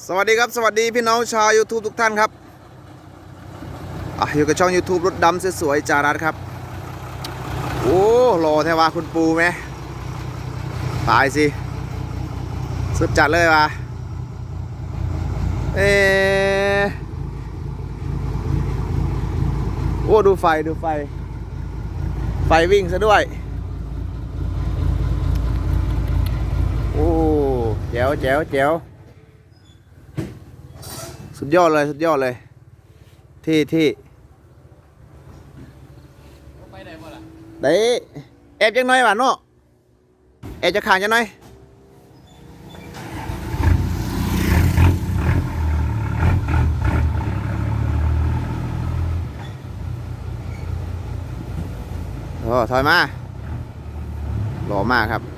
สวัสดีครับสวัสดีพี่น้องชาว YouTube ทุกท่านครับออยู่กับช่อง YouTube รถดำสวยๆจารัสครับ โอ้รอแทว่าคุณปูไหมตายสิสุดจัดเลยวะเออโอ้ดูไฟดูไฟ ไฟวิ่งซะด้วย โอ้แจ๋วแจ๋วแจ๋ว สุดยอดเลยสุดยอดเลยที่ที่ไปไหนหมดล่ะได้แอบจังหน่อยหวานเนาะแอบจะขางจังหน่อยโอ้ถอยมาหล่อมากครับ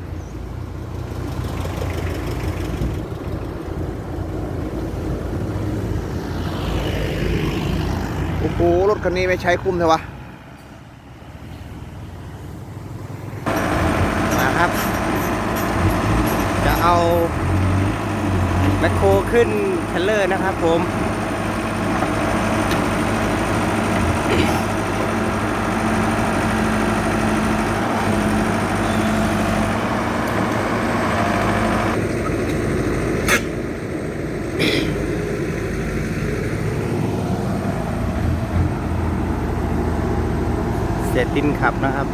โอ้รถคันนี้ไม่ใช้คุ้มเถอะวะนะครับ จะเอาแมคโครขึ้นเทเลอร์นะครับผม ตินขับนะครับ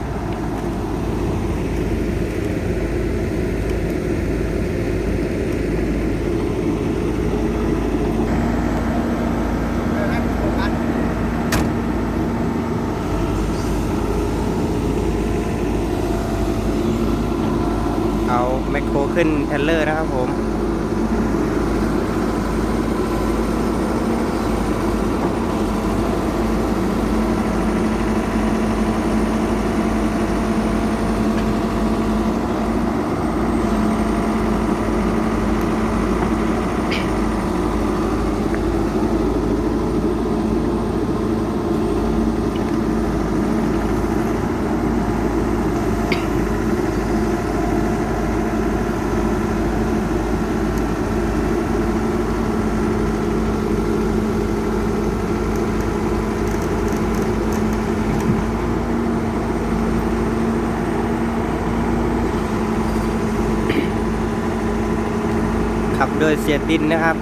เอาแมคโครขึ้นเทลเลอร์นะครับผม ยเสียตินนะครับ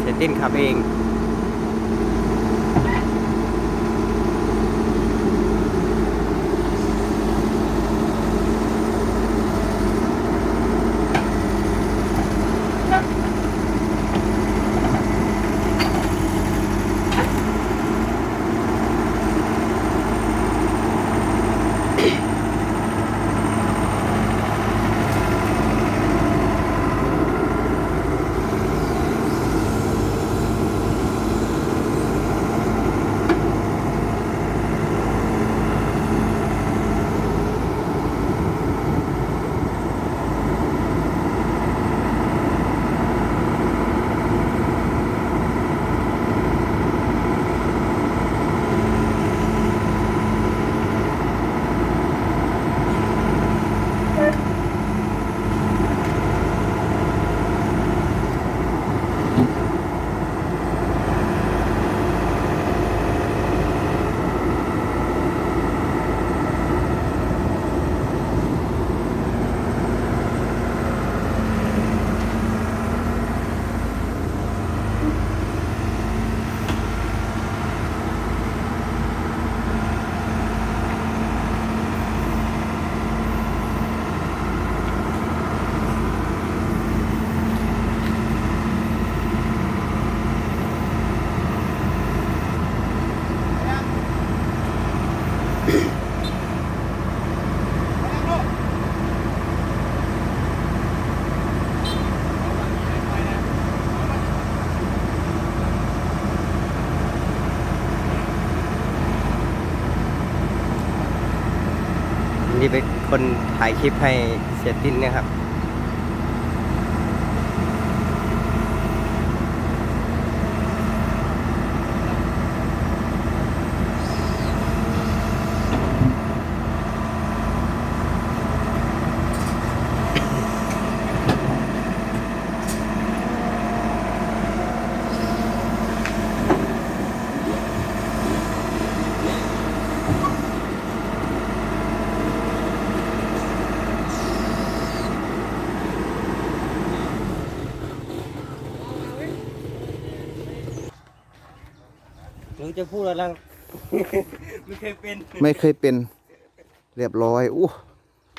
เสียตินขับเอง นี่เป็นคนถ่ายคลิปให้เสียตินนะครับ จะพูดอะไรไม่เคยเป็นไม่เคยเป็นเรียบร้อยอู้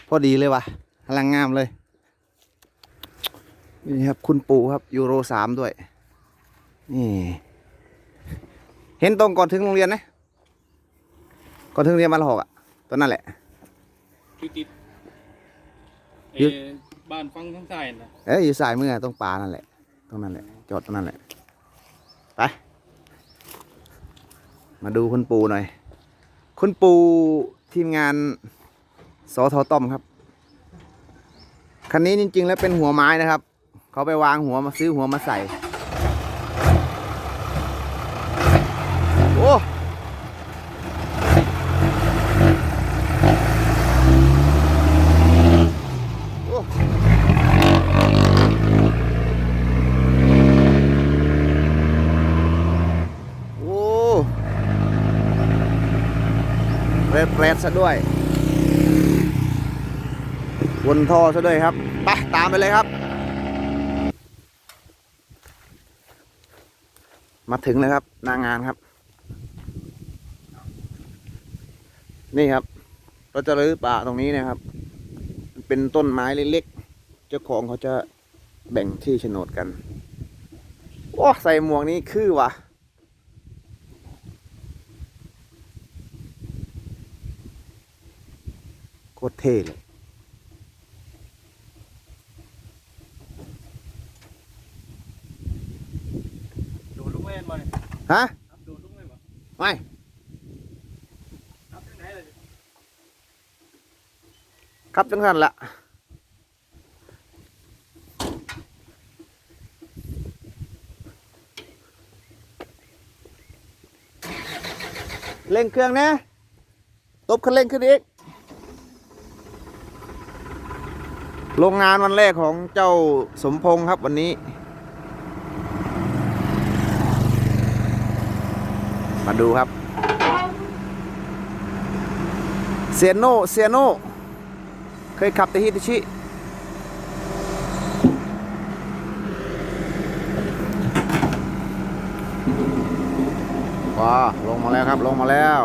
พอดีเลยวะพลังงามเลย นี่ครับคุณปู่ครับยูโรสามด้วย นี่ เห็นตรงก่อนถึงโรงเรียนนะก่อนถึงโรงเรียนมานหอกอะตอนนั้นแหละอยู่ติดยึเอ่ดอบ้านฟังทั้งใต้นะ เอ้ยอยู่สายมือตรงป่านั่นแหละตรงนั้นแหละจอดตรงนั้นแหละ ไป มาดูคุณปูหน่อย คุณปูทีมงานสอทอต้อมครับ คันนี้จริง ๆ แล้วเป็นหัวไม้นะครับ เขาไปวางหัวมาซื้อหัวมาใส่ โอ้โอ้โอ้เรดเรด ซะด้วย วนท่อซะด้วยครับไปตามไปเลยครับ มาถึงเลยครับหน้างานครับ นี่ครับ เราจะรื้อป่าตรงนี้นะครับ เป็นต้นไม้เล็กๆเจ้าของเขาจะแบ่งที่โฉนดกันโอ้ใส่หมวกนี้คือวะ โคตรเท่เลยโดดลูกเล่นมาเนี่ยฮะครับโดดลูกเล่นมาไม่ครับที่ไหนเลยครับจังสันละเร่งเครื่องนะ ตบคันเร่งขึ้นอีก โรงงานวันแรกของเจ้าสมพงษ์ครับวันนี้ มาดูครับ เซียโนเซียโนเคยขับแต่ฮิตชิ ว้าลงมาแล้วครับ ลงมาแล้ว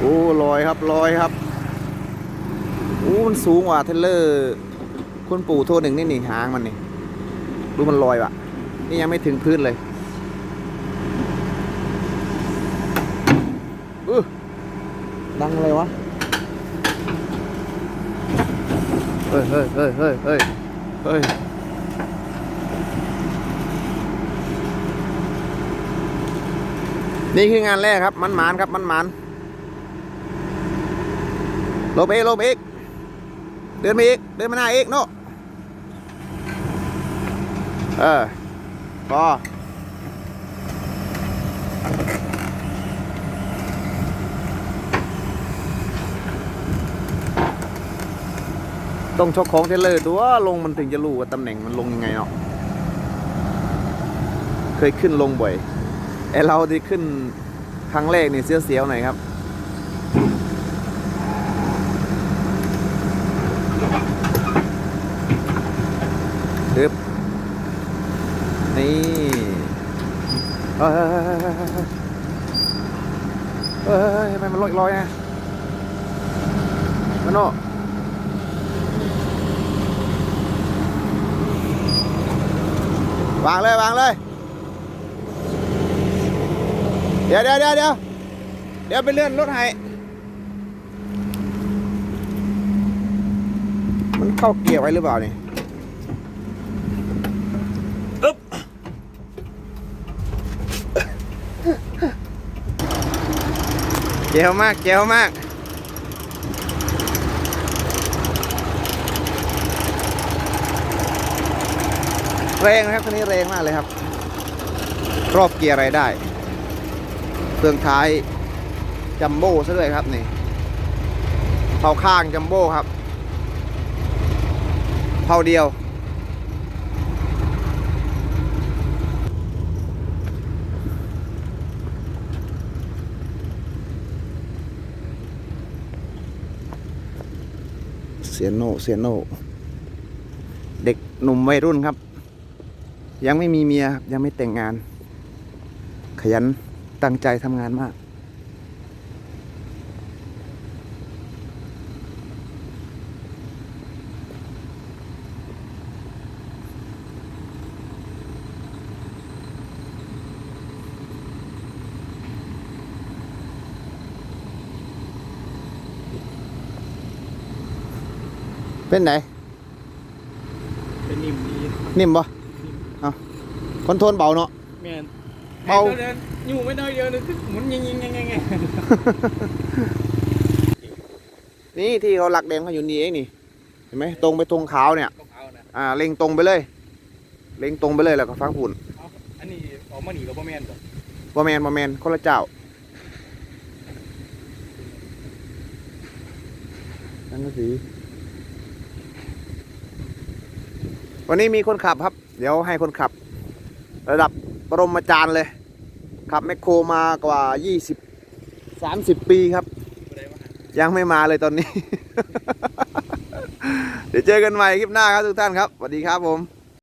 โอ้ลอยครับลอยครับโอ้มันสูงกว่าเทเลอร์คุณปู่โทรหนึ่งนี่นี่หางมันนี่ดูมันลอยวะนี่ยังไม่ถึงพื้นเลยอื้อดังเลยวะเฮ้ยเฮ้ยเฮ้ยเฮ้ยเฮ้ยเฮ้ยนี่คืองานแรกครับมันหมานครับมันหมาน ลบเอกลบเอกเดินมาอีก เดินมาหน้าเอกโน่เออพอต้องชกของเทเลอร์ตัวลงมันถึงจะรู้ว่าตำแหน่งมันลงยังไงเนาะเคยขึ้นลงบ่อยไอเราที่ขึ้นครั้งแรกนี่เสียวๆหน่อยครับึบนี่เฮ้ยเฮ้ยทำไมมันลอยลอยๆไงมันโนวางเลยวางเลย เดี๋ยวเดี๋ยวเดี๋ยวเดี๋ยวเดี๋ยวไปเลื่อนรถให้มันเข้าเกียร์ไว้หรือเปล่านี่ จ๋วมากเจ๋วมากแรงนะครับคันนี้แรงมากเลยครับ รอบเกียร์อะไรได้ เครื่องท้ายจัมโบ้ซะด้วยครับนี่เผาข้างจัมโบ้ครับเผาเดียว สียโนเสียโน เด็กหนุ่มวัยรุ่นครับ ยังไม่มีเมียครับยังไม่แต่งงาน ขยันตั้งใจทำงานมาก เป็นไหน เป็นนิ่มดีนิ่มปะเอาคอนโทรลเบาเนาะแมนเบาเดินอยู่ไม่ได้เดียวนึงหมุนยิงยิงยิงยิงยิงนี่ที่เขาหลักแดงเขาอยู่นี่เองนี่ เห็นไหมตรงไปตรงขาวเนี่ยต้องเอานะอ่าเล็งตรงไปเลย เล็งตรงไปเลยแล้วก็ฟังผุนเอาอันนี้ออกมาหนีกับพ่อแมนบ่บอแมนบอแมนคนละเจ้านั่นก็สี วันนี้มีคนขับครับ เดี๋ยวให้คนขับ ระดับปรมาจารย์เลย ขับแมคโครมากว่า 20 30 ปีครับ ยังไม่มาเลยตอนนี้ เดี๋ยวเจอกันใหม่คลิปหน้าครับทุกท่านครับสวัสดีครับผม